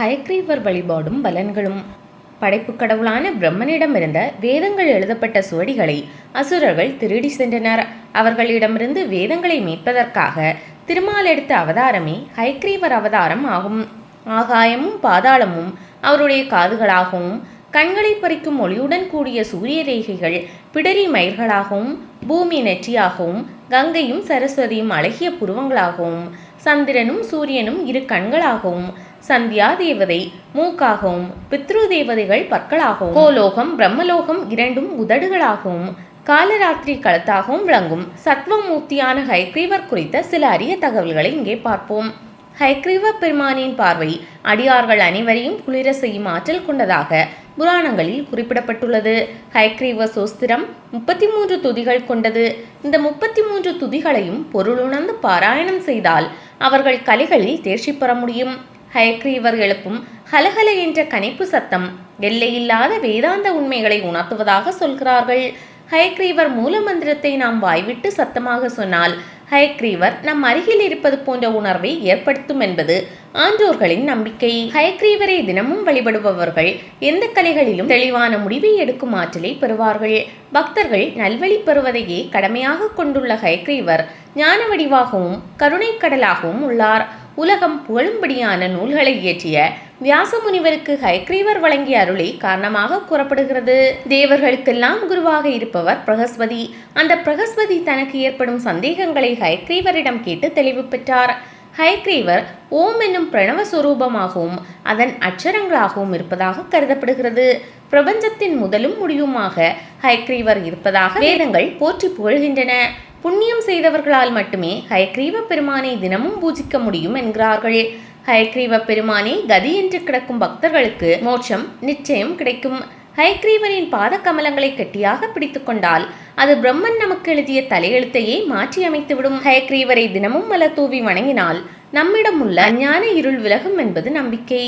ஹயக்ரீவர் வழிபாடும் பலன்களும். படைப்பு கடவுளான பிரம்மனிடமிருந்த வேதங்கள் எழுதப்பட்ட சுவடிகளை அசுரர்கள் திருடி சென்றனர். அவர்களிடமிருந்து வேதங்களை மீட்பதற்காக திருமால் எடுத்த அவதாரமே ஹைக்ரீவர் அவதாரம் ஆகும். ஆகாயமும் பாதாளமும் அவருடைய காதுகளாகவும் கண்களை பறிக்கும் ஒளியுடன் கூடிய சூரிய ரேகைகள் பிடரி மயிர்களாகவும் பூமி நெற்றியாகவும் கங்கையும் சரஸ்வதியும் அழகிய புருவங்களாகவும் சந்திரனும் சூரியனும் இரு கண்களாகவும் சந்தியா தேவதை மூக்காகவும் பித்ரு தேவதைகள் பற்களாகவும். கோலோகம் பிரம்மலோகம் இரண்டும் உதடுகளாகவும் காலராத்திரி கழுத்தாகவும் விளங்கும். சத்வமூர்த்தியான ஹைக்ரீவர் குறித்த சில அரிய தகவல்களை இங்கே பார்ப்போம். ஹைக்ரீவ பெருமானின் பார்வை அடியார்கள் அனைவரையும் குளிர செய்யும் ஆற்றல் கொண்டதாக புராணங்களில் குறிப்பிடப்பட்டுள்ளது. ஹைக்ரீவ சோஸ்திரம் முப்பத்தி மூன்று துதிகள் கொண்டது. இந்த முப்பத்தி மூன்று துதிகளையும் பொருளுணர்ந்து பாராயணம் செய்தால் அவர்கள் கலைகளில் தேர்ச்சி பெற முடியும். ஹயக்ரீவர் எழுப்பும் ஹலஹல என்ற கணிப்பு சத்தம் எல்லையில்லாத வேதாந்த உண்மைகளை உணர்த்துவதாக சொல்கிறார்கள். ஹயக்ரீவர் மூல மந்திரத்தை நாம் வாய்விட்டு சத்தமாக சொன்னால் ஹயக்ரீவர் நம் அருகில் இருப்பது போன்ற உணர்வை ஏற்படுத்தும் என்பது ஆன்றோர்களின் நம்பிக்கை. ஹயக்ரீவரை தினமும் வழிபடுபவர்கள் எந்த கலைகளிலும் தெளிவான முடிவை எடுக்கும் ஆற்றலை பெறுவார்கள். பக்தர்கள் நல்வழி பெறுவதையே கடமையாக கொண்டுள்ள ஹயக்ரீவர் ஞான வடிவாகவும் கருணைக்கடலாகவும் உள்ளார். உலகம் புகழும்படியான நூல்களை இயற்றிய வியாச முனிவருக்கு ஹயக்ரீவர் வழங்கிய அருளை காரணமாக கூறப்படுகிறது. தேவர்களுக்கெல்லாம் குருவாக இருப்பவர் பிரகஸ்பதி. அந்த பிரகஸ்பதி தனக்கு ஏற்படும் சந்தேகங்களை ஹயக்ரீவரிடம் கேட்டு தெளிவு பெற்றார். ஹயக்ரீவர் ஓம் என்னும் பிரணவ சுரூபமாகவும் அதன் அச்சரங்களாகவும் இருப்பதாக கருதப்படுகிறது. பிரபஞ்சத்தின் முதலும் முடிவுமாக ஹயக்ரீவர் இருப்பதாக வேதங்கள் போற்றி புகழ்கின்றன. புண்ணியம் செய்தவர்களால் மட்டுமே ஹயக்ரீவ பெருமானை தினமும் பூஜிக்க முடியும் என்கிறார்கள். ஹயக்ரீவ பெருமானே கதி என்று கிடக்கும் பக்தர்களுக்கு மோட்சம் நிச்சயம் கிடைக்கும். ஹயக்ரீவனின் பாத கமலங்களை கெட்டியாக பிடித்து கொண்டால் அது பிரம்மன் நமக்கு எழுதிய தலையெழுத்தையே மாற்றி அமைத்துவிடும். ஹயக்ரீவரை தினமும் மலர் தூவி வணங்கினால் நம்மிடம் உள்ள அஞ்ஞான இருள் விலகும் என்பது நம்பிக்கை.